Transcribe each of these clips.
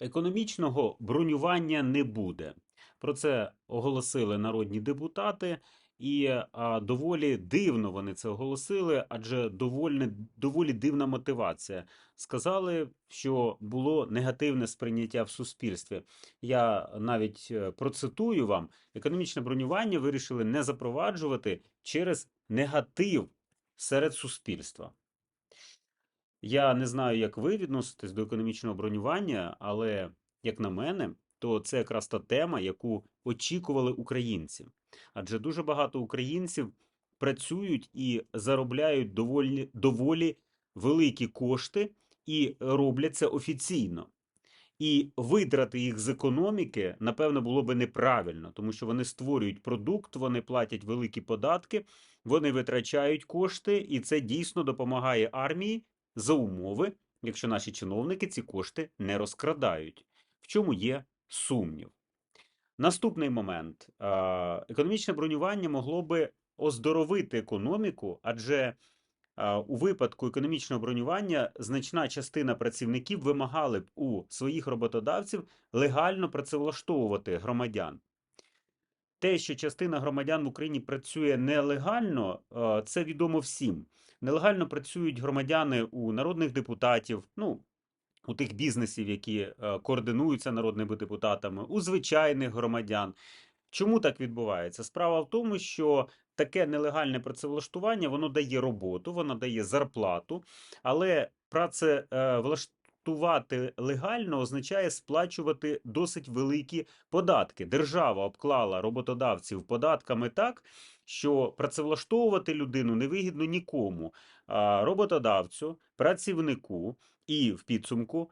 Економічного бронювання не буде. Про це оголосили народні депутати, і а, доволі дивно вони це оголосили, адже доволі, доволі дивна мотивація. Сказали, що було негативне сприйняття в суспільстві. Я навіть е, процитую вам: економічне бронювання вирішили не запроваджувати через негатив серед суспільства. Я не знаю, як ви відноситесь до економічного бронювання, але, як на мене, то це якраз та тема, яку очікували українці. Адже дуже багато українців працюють і заробляють доволі, доволі великі кошти і роблять це офіційно. І витрати їх з економіки, напевно, було би неправильно, тому що вони створюють продукт, вони платять великі податки, вони витрачають кошти, і це дійсно допомагає армії за умови, якщо наші чиновники ці кошти не розкрадають. В чому є сумнів? Наступний момент. Економічне бронювання могло би оздоровити економіку, адже у випадку економічного бронювання значна частина працівників вимагали б у своїх роботодавців легально працевлаштовувати громадян. Те, що частина громадян в Україні працює нелегально, е, це відомо всім. Нелегально працюють громадяни у народних депутатів, ну, у тих бізнесів, які е, координуються народними депутатами, у звичайних громадян. Чому так відбувається? Справа в тому, що таке нелегальне працевлаштування воно дає роботу, воно дає зарплату, але працевлаштувати легально означає сплачувати досить великі податки. Держава обклала роботодавців податками так, що працевлаштовувати людину невигідно нікому, а роботодавцю, працівнику і в підсумку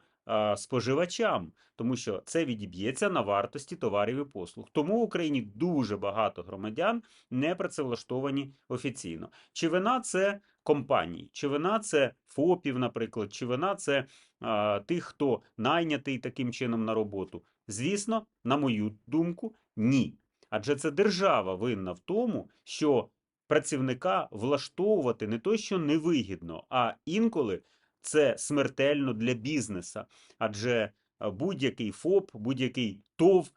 споживачам, тому що це відіб'ється на вартості товарів і послуг. Тому в Україні дуже багато громадян не працевлаштовані офіційно. Чи вина це компаній, чи вина це ФОПів, наприклад, чи вина це а, тих, хто найнятий таким чином на роботу? Звісно, на мою думку, ні. Адже це держава винна в тому, що працівника влаштовувати не то, що невигідно, а інколи це смертельно для бізнеса. Адже будь-який ФОП, будь-який ТОВ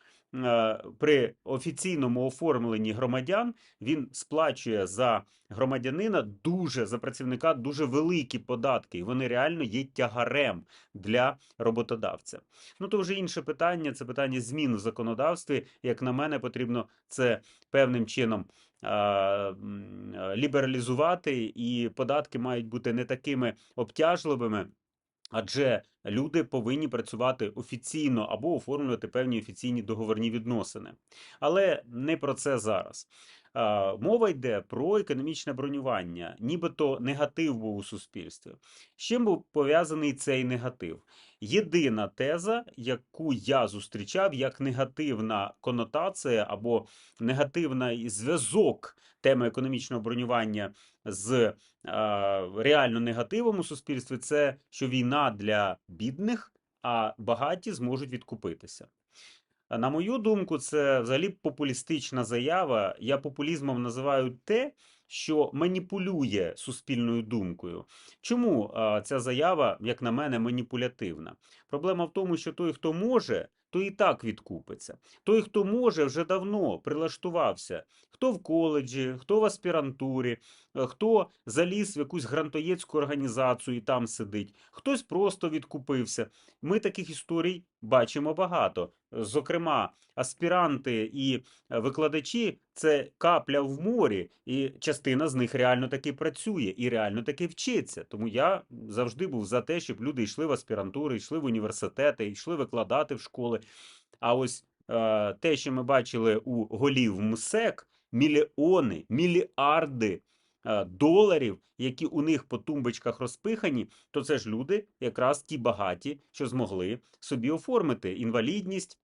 при офіційному оформленні громадян він сплачує за громадянина дуже за працівника дуже великі податки, і вони реально є тягарем для роботодавця. Ну то вже інше питання. Це питання змін в законодавстві. Як на мене, потрібно це певним чином лібералізувати, і податки мають бути не такими обтяжливими. Адже люди повинні працювати офіційно або оформлювати певні офіційні договорні відносини. Але не про це зараз. Мова йде про економічне бронювання, нібито негатив був у суспільстві. З чим був пов'язаний цей негатив? Єдина теза, яку я зустрічав як негативна конотація або негативний зв'язок теми економічного бронювання з реально негативом у суспільстві, це що війна для бідних, а багаті зможуть відкупитися. На мою думку, це взагалі популістична заява. Я популізмом називаю те, що маніпулює суспільною думкою. Чому ця заява, як на мене, маніпулятивна? Проблема в тому, що той, хто може, то і так відкупиться. Той, хто може, вже давно прилаштувався. Хто в коледжі, хто в аспірантурі, е, хто заліз в якусь грантоєцьку організацію і там сидить, хтось просто відкупився. Ми таких історій бачимо багато. Зокрема, аспіранти і е, викладачі це капля в морі, і частина з них реально таки працює і реально таки вчиться. Тому я завжди був за те, щоб люди йшли в аспірантури, йшли в університети, йшли викладати в школи. А ось е, те, що ми бачили у голів МСЕК, мільйони, мільярди е, доларів, які у них по тумбочках розпихані, то це ж люди, якраз ті багаті, що змогли собі оформити інвалідність.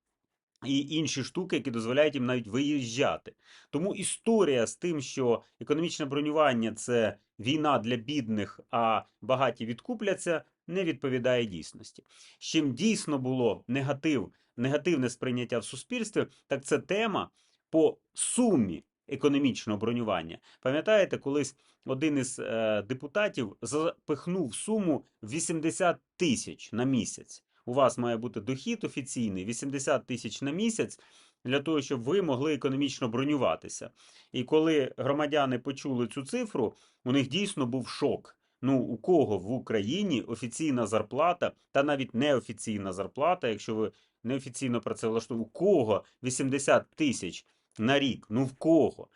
І інші штуки, які дозволяють їм навіть виїжджати. Тому історія з тим, що економічне бронювання це війна для бідних, а багаті відкупляться, не відповідає дійсності. З чим дійсно було негатив, негативне сприйняття в суспільстві, так це тема по сумі економічного бронювання. Пам'ятаєте, колись один із е, депутатів запихнув суму 80 тисяч на місяць. У вас має бути дохід офіційний 80 тисяч на місяць для того, щоб ви могли економічно бронюватися. І коли громадяни почули цю цифру, у них дійсно був шок. Ну, у кого в Україні офіційна зарплата, та навіть неофіційна зарплата, якщо ви неофіційно працевлаштовуєте, у кого 80 тисяч на рік? Ну в кого?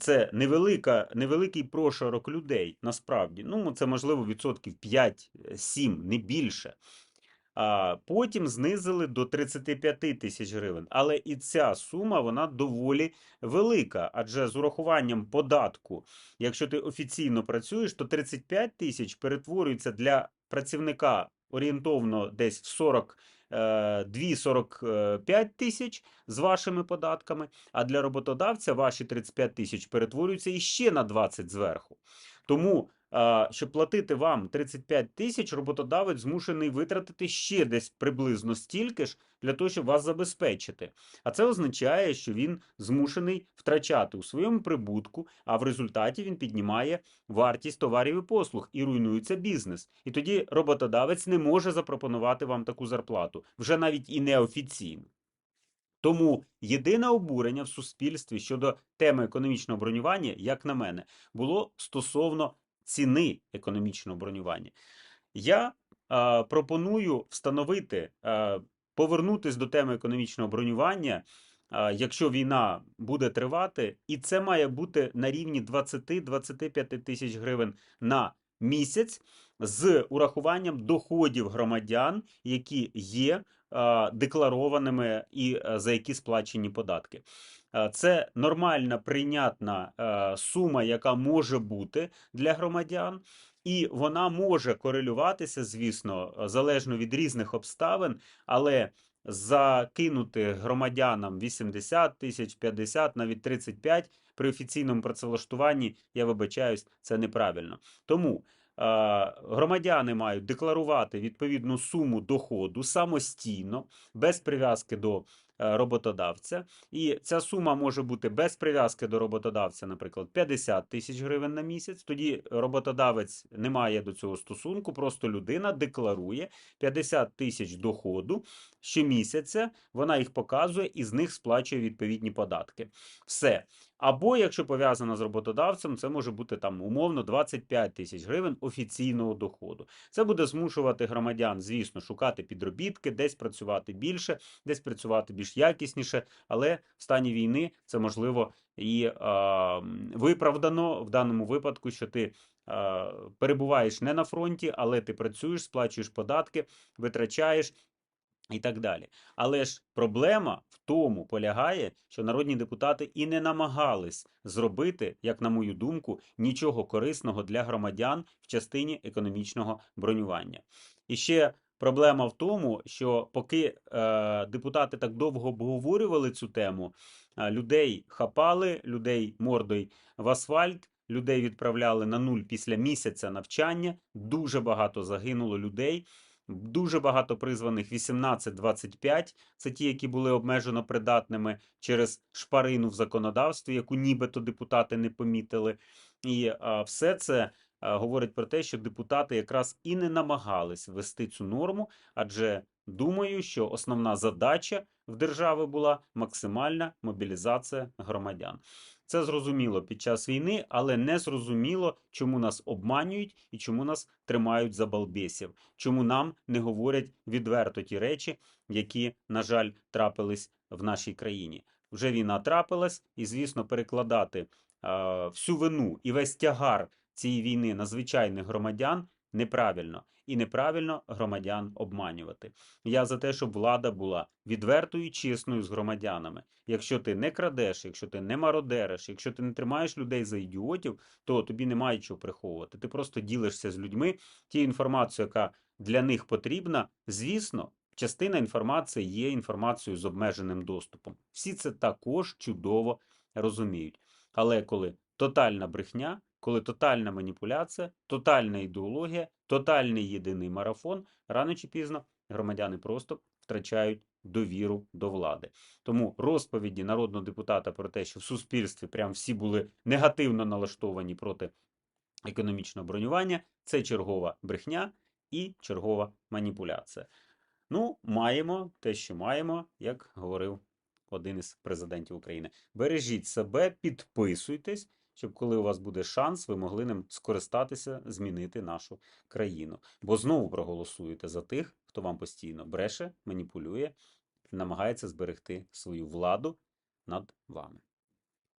Це невелика, невеликий прошарок людей, насправді. Ну, це можливо відсотків 5-7, не більше. А потім знизили до 35 тисяч гривень. Але і ця сума вона доволі велика. Адже з урахуванням податку, якщо ти офіційно працюєш, то 35 тисяч перетворюється для працівника орієнтовно десь в 40 2-45 тисяч з вашими податками, а для роботодавця ваші 35 тисяч перетворюються іще на 20 зверху. Тому, щоб платити вам 35 тисяч, роботодавець змушений витратити ще десь приблизно стільки ж для того, щоб вас забезпечити. А це означає, що він змушений втрачати у своєму прибутку, а в результаті він піднімає вартість товарів і послуг і руйнується бізнес. І тоді роботодавець не може запропонувати вам таку зарплату, вже навіть і неофіційно. Тому єдине обурення в суспільстві щодо теми економічного бронювання, як на мене, було стосовно ціни економічного бронювання. Я е, пропоную встановити, е, повернутись до теми економічного бронювання, е, якщо війна буде тривати, і це має бути на рівні 20-25 тисяч гривень на місяць з урахуванням доходів громадян, які є декларованими і е, за які сплачені податки. Е, Це нормальна прийнятна е, сума, яка може бути для громадян, і вона може корелюватися, звісно, залежно від різних обставин, але закинути громадянам 80 тисяч, 50, навіть 35 при офіційному працевлаштуванні, я вибачаюсь, це неправильно. Тому е, громадяни мають декларувати відповідну суму доходу самостійно, без прив'язки до е, роботодавця. І ця сума може бути без прив'язки до роботодавця, наприклад, 50 тисяч гривень на місяць. Тоді роботодавець не має до цього стосунку, просто людина декларує 50 тисяч доходу щомісяця, вона їх показує і з них сплачує відповідні податки. Все. Або, якщо пов'язана з роботодавцем, це може бути там умовно 25 тисяч гривень офіційного доходу. Це буде змушувати громадян, звісно, шукати підробітки, десь працювати більше, десь працювати більш якісніше, але в стані війни це можливо і е, виправдано в даному випадку, що ти перебуваєш не на фронті, але ти працюєш, сплачуєш податки, витрачаєш. І так далі. Але ж проблема в тому полягає, що народні депутати і не намагались зробити, як на мою думку, нічого корисного для громадян в частині економічного бронювання. І ще проблема в тому, що поки е, депутати так довго обговорювали цю тему, е, людей хапали, людей мордою в асфальт. Людей відправляли на нуль після місяця навчання. Дуже багато загинуло людей. Дуже багато призваних 18-25, це ті, які були обмежено придатними через шпарину в законодавстві, яку нібито депутати не помітили. І а, все це а, говорить про те, що депутати якраз і не намагались ввести цю норму, адже думаю, що основна задача в держави була максимальна мобілізація громадян. Це зрозуміло під час війни, але не зрозуміло, чому нас обманюють і чому нас тримають за балбесів, чому нам не говорять відверто ті речі, які, на жаль, трапились в нашій країні. Вже війна трапилась, і, звісно, перекладати е, всю вину і весь тягар цієї війни на звичайних громадян неправильно. І неправильно громадян обманювати. Я за те, щоб влада була відвертою і чесною з громадянами. Якщо ти не крадеш, якщо ти не мародериш, якщо ти не тримаєш людей за ідіотів, то тобі немає чого приховувати. Ти просто ділишся з людьми тією інформацією, яка для них потрібна. Звісно, частина інформації є інформацією з обмеженим доступом. Всі це також чудово розуміють. Але коли тотальна брехня, коли тотальна маніпуляція, тотальна ідеологія, тотальний єдиний марафон, рано чи пізно громадяни просто втрачають довіру до влади. Тому розповіді народного депутата про те, що в суспільстві прям всі були негативно налаштовані проти економічного бронювання, це чергова брехня і чергова маніпуляція. Ну, маємо те, що маємо, як говорив один із президентів України. Бережіть себе, підписуйтесь, щоб коли у вас буде шанс, ви могли ним скористатися, змінити нашу країну. Бо знову проголосуєте за тих, хто вам постійно бреше, маніпулює, намагається зберегти свою владу над вами.